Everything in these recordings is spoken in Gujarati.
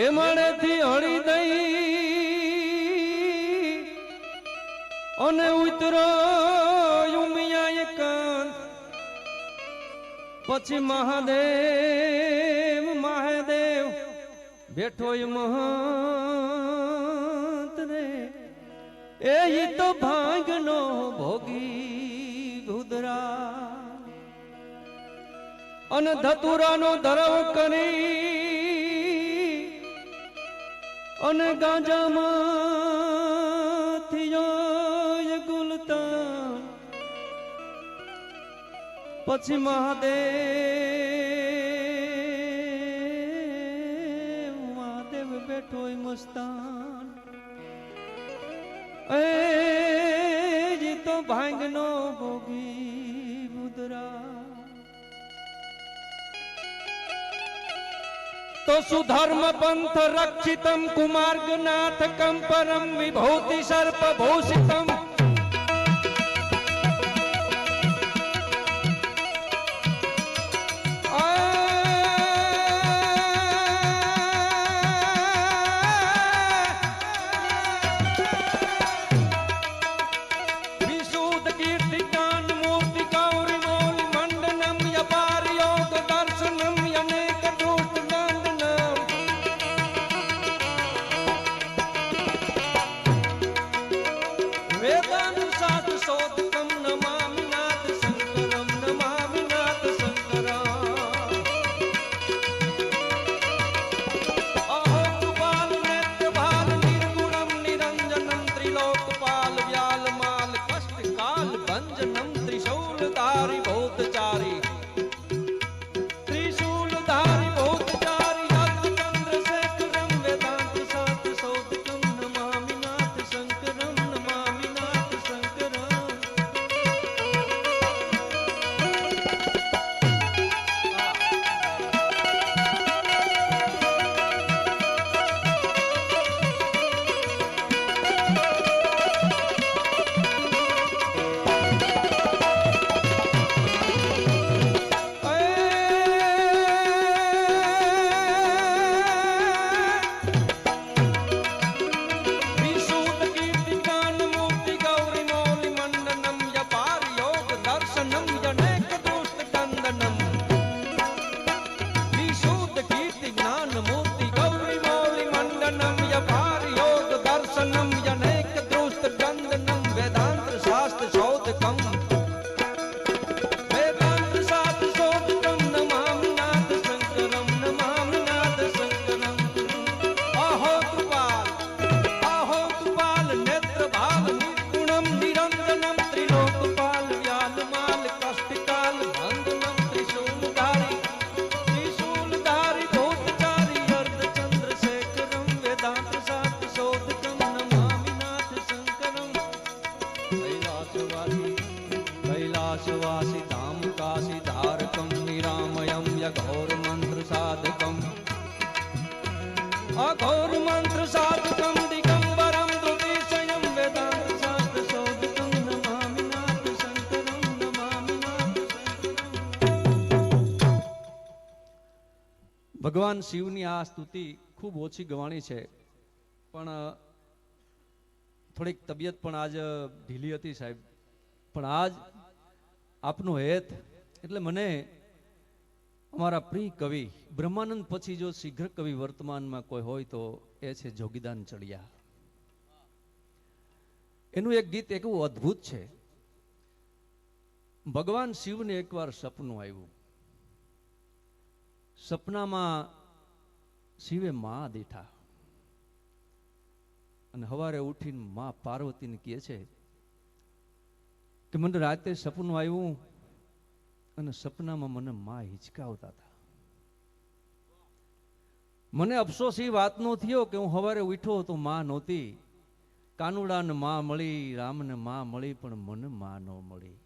હેમાળેથી હળી દઈ અને ઉતરો ઉમિયા એકાંત પછી મહાદેવ મહાદેવ, બેઠો મહંત રે. એ તો ભાંગનો ભોગી ભૂદરા અને ધતુરાનો ધરવ કરી અને ગાંજામાં થયો ગુલતા પછી મહાદેવ મહાદેવ બેઠો મસ્તાન. એ જીતો ભાંગનો ભોગી सुधर्म पंथ रक्षितम कुमार्गनाथ परम विभूति सर्प भूषितम ભગવાન શિવની આ સ્તુતિ ખૂબ ઓછી ગવાણી છે. પણ થોડીક તબિયત પણ આજ ઢીલી હતી સાહેબ. પણ આજ આપનો હેત, એટલે મને અમારા પ્રિય કવિ, બ્રહ્માનંદ પછી જો શીઘ્ર કવિ વર્તમાનમાં કોઈ હોય તો એ છે જોગીદાન ચડિયા. એનું એક ગીત એકવું અદ્ભુત છે. ભગવાન શિવને એકવાર સપનું આવ્યું. સપનામાં શિવે મા દીઠા. અને હવારે ઉઠીને મા પાર્વતીને કહે છે કે મને રાતે સપનું આવ્યું અને સપનામાં મને મા હિચકાવતા હતા. મને અફસોસ એ વાતનો થયો કે હું સવારે ઉઠ્યો તો મા નહોતી. કાનુડાને મા મળી, રામને મા મળી, પણ મને મા ન મળી.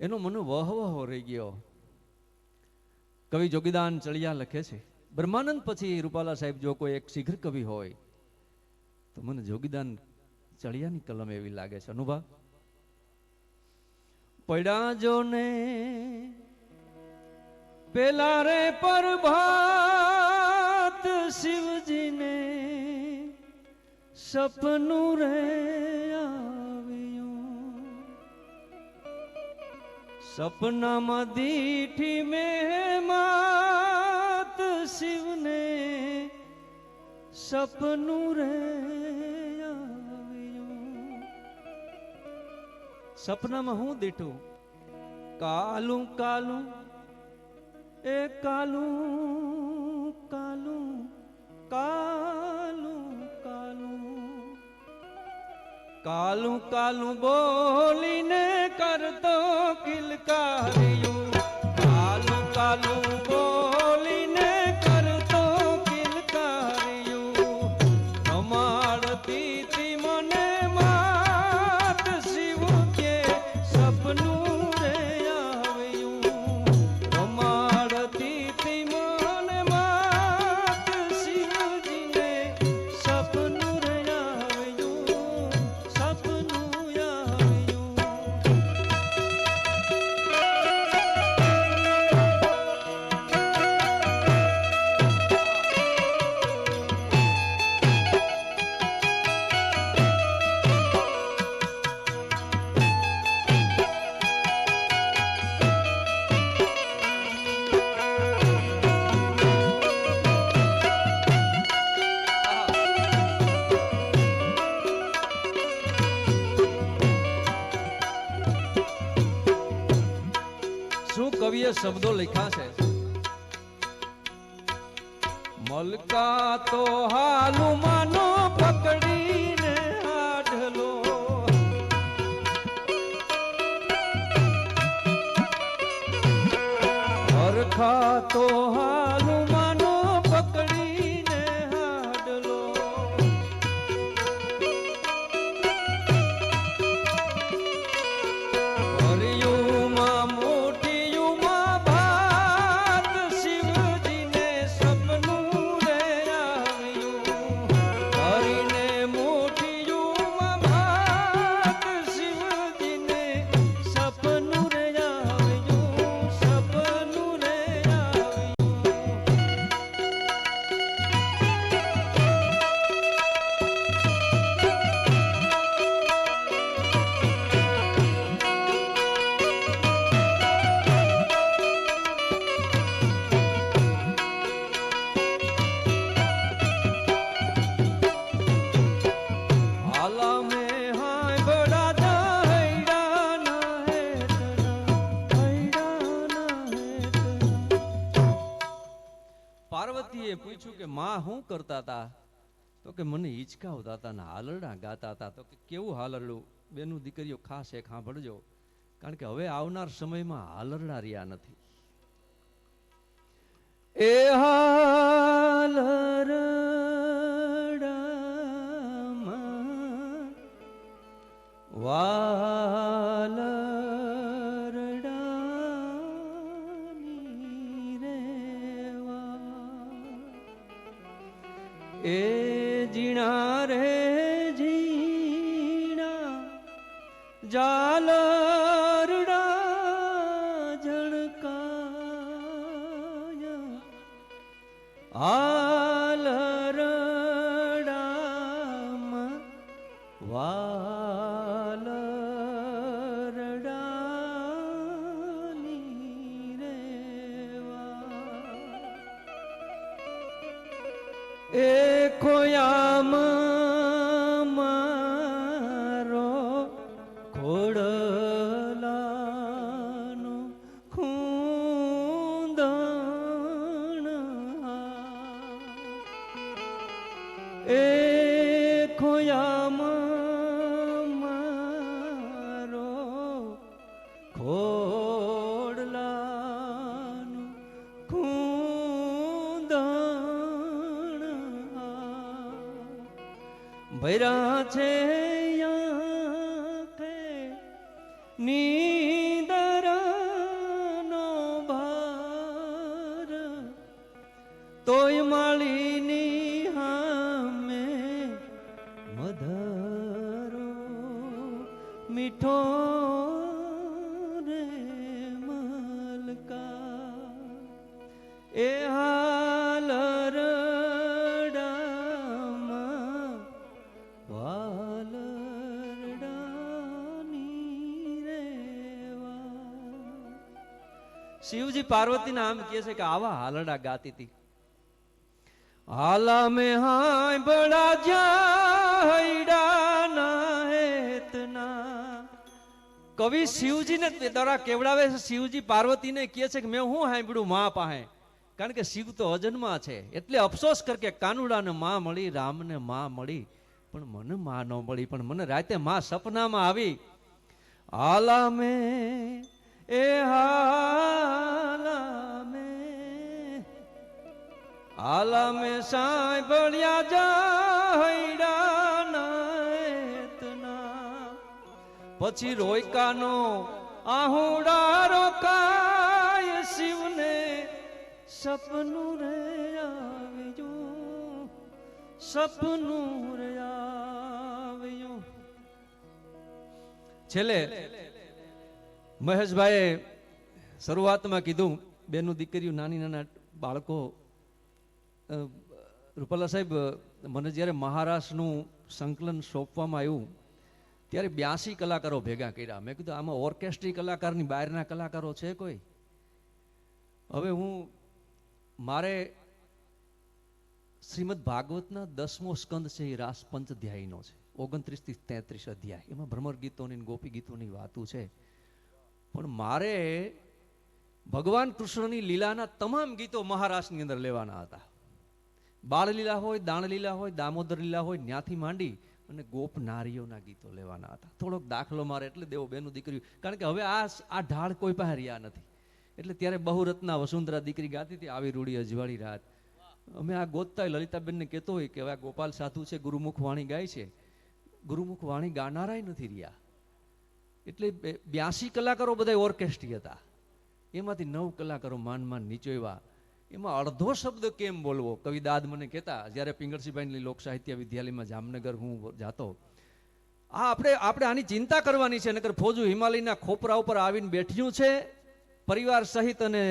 એનો મને વહવહો રહી ગયો. કવિ જોગીદાન ચળિયા લખે છે. બ્રહ્માનંદ પછી રૂપાલા સાહેબ જો કોઈ એક શીઘ્ર કવિ હોય, તો મને જોગીદાન ચળિયાની કલમ એવી લાગે છે. અનુભવ? પડ્યા જો ને પેલા રે પરભાત શિવજીને સપનું રે સપનામાં દીઠી મેં માત શિવને સપનું રે આવ્યું સપનામાં હું દીઠું કાલું કાલું એ કાલું કાલું કાલું કાલું કાલું બોલીને કરતો કિલકારિયું કાલું કાલું શબ્દો લખ્યા છે. મલકા તો હાલું પાર્વતીએ પૂછ્યું કે, માં શું કરતા હતા તો કે, મને હિંચકાવતા હતા ને હાલરડા ગાતા હતા તો કે, કેવું હાલરડું? બેનું દીકરીઓ ખાસ એક સાંભળજો, કારણ કે હવે આવનાર સમયમાં હાલરડા રહ્યા નથી. એ હાલરડા વાલરડાની એ જીણા રે જીણા જાલરડા પાર્વતીના આમ કહે છે કે આવા હાલડા ગાતી હતી. હાલા મે હાય બડા જાયડા હેતના કવિ શિવજીને દ્વારા કેવડાવે છે? શિવજી પાર્વતીને કહે છે કે મેં હું સાંભળ્યું મા પાસે? કારણ કે શિવ તો અજન્મા છે. એટલે અફસોસ કર કે કાનુડાને માં મળી, રામને માં મળી. પણ મને માં ન મળી, પણ મને રાતે માં સપનામાં આવી. હાલા મે એ હાલા હાલા મે સાંભળ્યા જાયડા નાયતના. પછી રોયકાનો આહુડા રોકાય શિવને સપનું રે આવ્યું સપનું રે આવ્યું છેલ્લે મહેશભાઈએ શરૂઆતમાં કીધું બેનું દીકરીઓ, નાની નાના બાળકો રૂપાલા સાહેબ મને જ્યારે મહારાષ્ટ્રનું સંકલન સોંપવામાં આવ્યું, ત્યારે બ્યાસી કલાકારો ભેગા કર્યા. મેં કીધું, આમાં ઓર્કેસ્ટ્રી કલાકારની બહારના કલાકારો છે કોઈ? હવે હું, મારે શ્રીમદ ભાગવતના દસમો સ્કંદ છે, એ રાસ પંચધ્યાયીનો છે. ઓગણત્રીસથી તેત્રીસ અધ્યાય. એમાં ભ્રમર ગીતોની ગોપી ગીતોની વાતો છે. પણ મારે ભગવાન કૃષ્ણની લીલાના તમામ ગીતો મહારાષ્ટ્રની અંદર લેવાના હતા. બાળ લીલા હોય, દાણલીલા હોય દામોદર લીલા હોય, ન્યાથી માંડી અને ગોપ નારીઓના ગીતો લેવાના હતા. થોડોક દાખલો મારે એટલે દેવો બેનું દીકરી કારણ કે હવે આ આ ઢાળ કોઈ પાસે રહ્યા નથી. એટલે ત્યારે બહુરત્ના વસુંધરા દીકરી ગાતી હતી, આવી રૂડી અજવાળી રાત. અમે આ ગોતતા હોય લલિતાબેનને કહેતો હોય કે હવે આ ગોપાલ સાધુ છે, ગુરુમુખ વાણી ગાય છે. ગુરુમુખ વાણી ગાનારાય નથી રહ્યા. એટલે બ્યાસી કલાકારો બધા ઓર્કેસ્ટ્રી હતા. એમાંથી નવ કલાકારો માન માન નીચોવ્યા એમાં અડધો શબ્દ કેમ બોલવો? કવિ દાદ મને કહેતા, જ્યારે પિંગળસિંહભાઈની લોક સાહિત્ય વિદ્યાલયમાં જામનગર હું જાતો, આ આપણે આપણે આની ચિંતા કરવાની છે, નકર ફોજુ હિમાલયના ખોપરા ઉપર આવીને બેઠ્યું છે, પરિવાર સહિત અને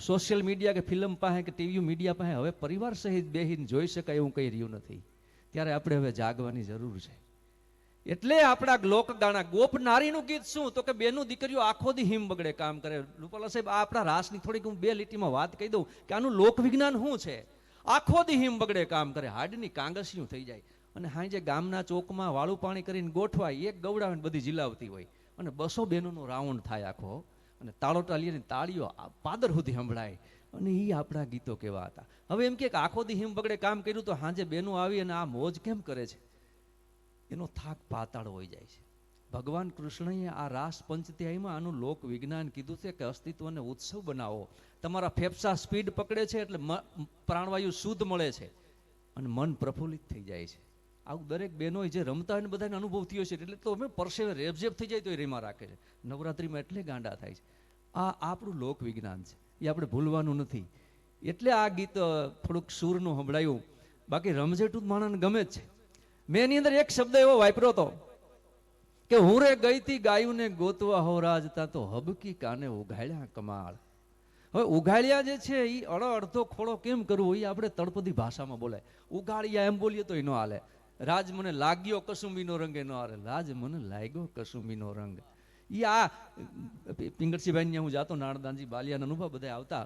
સોશિયલ મીડિયા કે ફિલ્મ પાસે કે ટીવી મીડિયા પાસે, હવે પરિવાર સહિત બેહીને જોઈ શકાય એવું કંઈ રહ્યું નથી. ત્યારે આપણે હવે જાગવાની જરૂર છે. એટલે આપણા લોકગાણા ગોપનારીનું ગીત શું? તો કે બેનું દીકરીઓ આખો દી હિમ બગડે કામ કરે. રૂપાલા સાહેબ, આ આપણા રાસની થોડીક હું બે લીટીમાં વાત કહી દઉં કે આનું લોક વિજ્ઞાન શું છે? આખો દી હિમ બગડે કામ કરે. હાડની કાંગસિયું થઈ જાય. અને હાંજે ગામના ચોકમાં વાળું પાણી કરીને ગોઠવાય, એક ગવડાવીને બધી જીલાવતી હોય. અને બસો બેનોનો રાઉન્ડ થાય આખો. અને તાળોટા લઈને તાળીઓ પાદર સુધી સંભળાય. અને એ આપણા ગીતો કેવા હતા હવે એમ કે આખો દી હિમ બગડે કામ કર્યું તો હાંજે બેનો આવી અને આ મોજ કેમ કરે છે? એનો થાક પાતાળ હોઈ જાય છે. ભગવાન કૃષ્ણએ આ રાસ પંચત્યાયમાં આનું લોક વિજ્ઞાન કીધું છે કે અસ્તિત્વને ઉત્સવ બનાવો. તમારા ફેફસા સ્પીડ પકડે છે એટલે પ્રાણવાયુ શુદ્ધ મળે છે. અને મન પ્રફુલ્લિત થઈ જાય છે. આવું દરેક બહેનોએ જે રમતા હોય બધાને અનુભવ થયો છે, એટલે તો અમે પરસેવે રેબઝેબ થઈ જાય તો એ રીમાં રાખે છે. નવરાત્રિમાં એટલે ગાંડા થાય છે. આ આપણું લોક વિજ્ઞાન છે. એ આપણે ભૂલવાનું નથી. એટલે આ ગીત થોડુંક સૂરનું સંભળાયું. બાકી રમઝેટું માણસને ગમે જ છે. મેં એની અંદર એક શબ્દ એવો વાપર્યો હતો કે હું રે ગઈ તી ગાયું ગોતવા હો રાજતા તો હબકી કાને ઉઘાડ્યા કમાળ. હવે ઉઘાડ્યા જે છે એ અડો અડધો ખોળો કેમ કરવો એ આપણે તળપદી ભાષામાં બોલાય. ઉઘાડ્યા એમ બોલીએ તો એ ન હાલે. રાજ મને લાગ્યો કસુંબીનો રંગ, એનો હાલે રાજ મને લાગ્યો કસુંબીનો રંગ. એ આ પિંગળસિંહભાઈ હું જાતો નાણદાનજી બાલિયા અનુભવ બધા આવતા.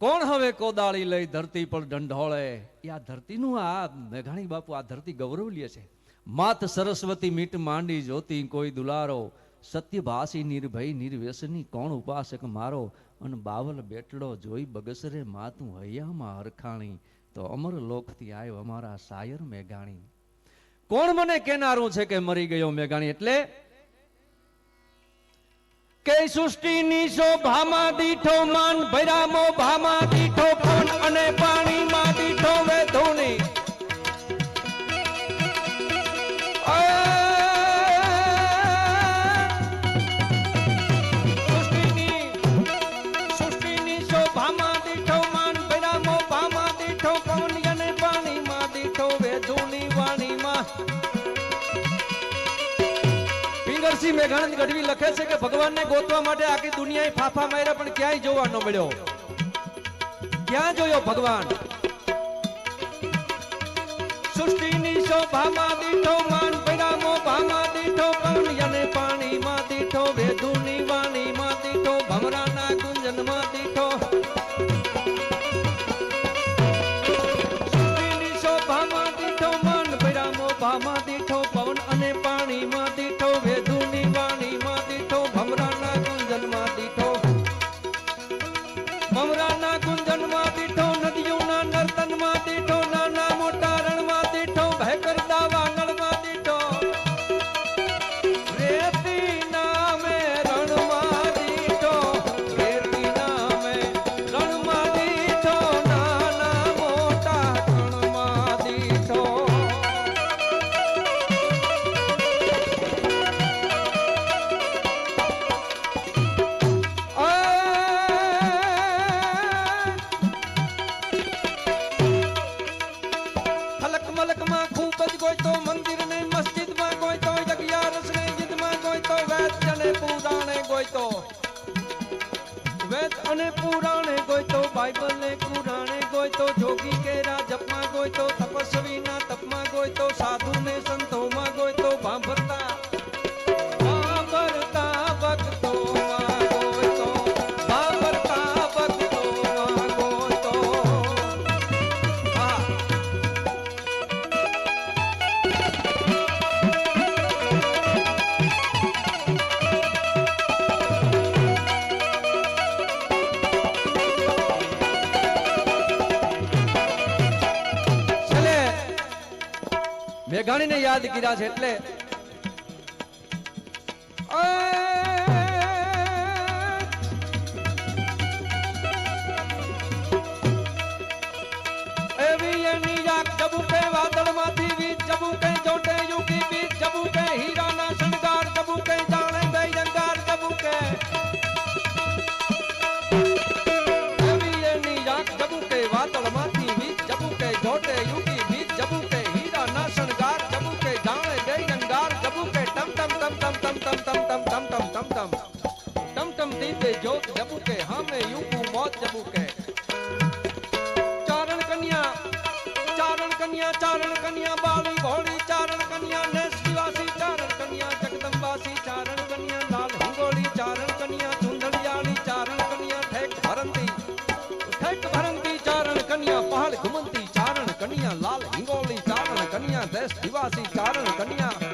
કોણ હવે કોદાળી લઈ ધરતી પર ડંઢોળે એ આ ધરતીનું આ મેઘાણી બાપુ આ ધરતી ગૌરવલ્ય છે. માત સરસ્વતી મીટ માંડી જોતી કોઈ દુલારો, સત્યભાસી નિર્ભય નિર્વ્યસની કોણ ઉપાસક મારો? અને બાવલ બેટડો જોઈ બગસરે માતું હૈયામાં હરખાણી, તો અમર લોકથી આવ્યો અમારા શાયર મેઘાણી. કોણ મને કેનારું છે કે મરી ગયો મેઘાણી? એટલે કે સૃષ્ટિની શોભામાં દીઠો માન ભૈરામો ભામાં દીઠો પવન અને પાણીમાં દીઠો વેધોની પિંગરસિંહ મેઘાણંદ ગઢવી લખે છે કે ભગવાનને ગોતવા માટે આખી દુનિયાએ ફાફા માર્યા પણ ક્યાંય જોવા ન મળ્યો? ક્યાં જોયો ભગવાન? સૃષ્ટિની શોભામાં દીઠો માન પૈરામો ભામાં દીઠો soy tu મેઘાણીને યાદ કર્યા છે એટલે. કન્યા દેશ દિવાસી કારણ કન્યા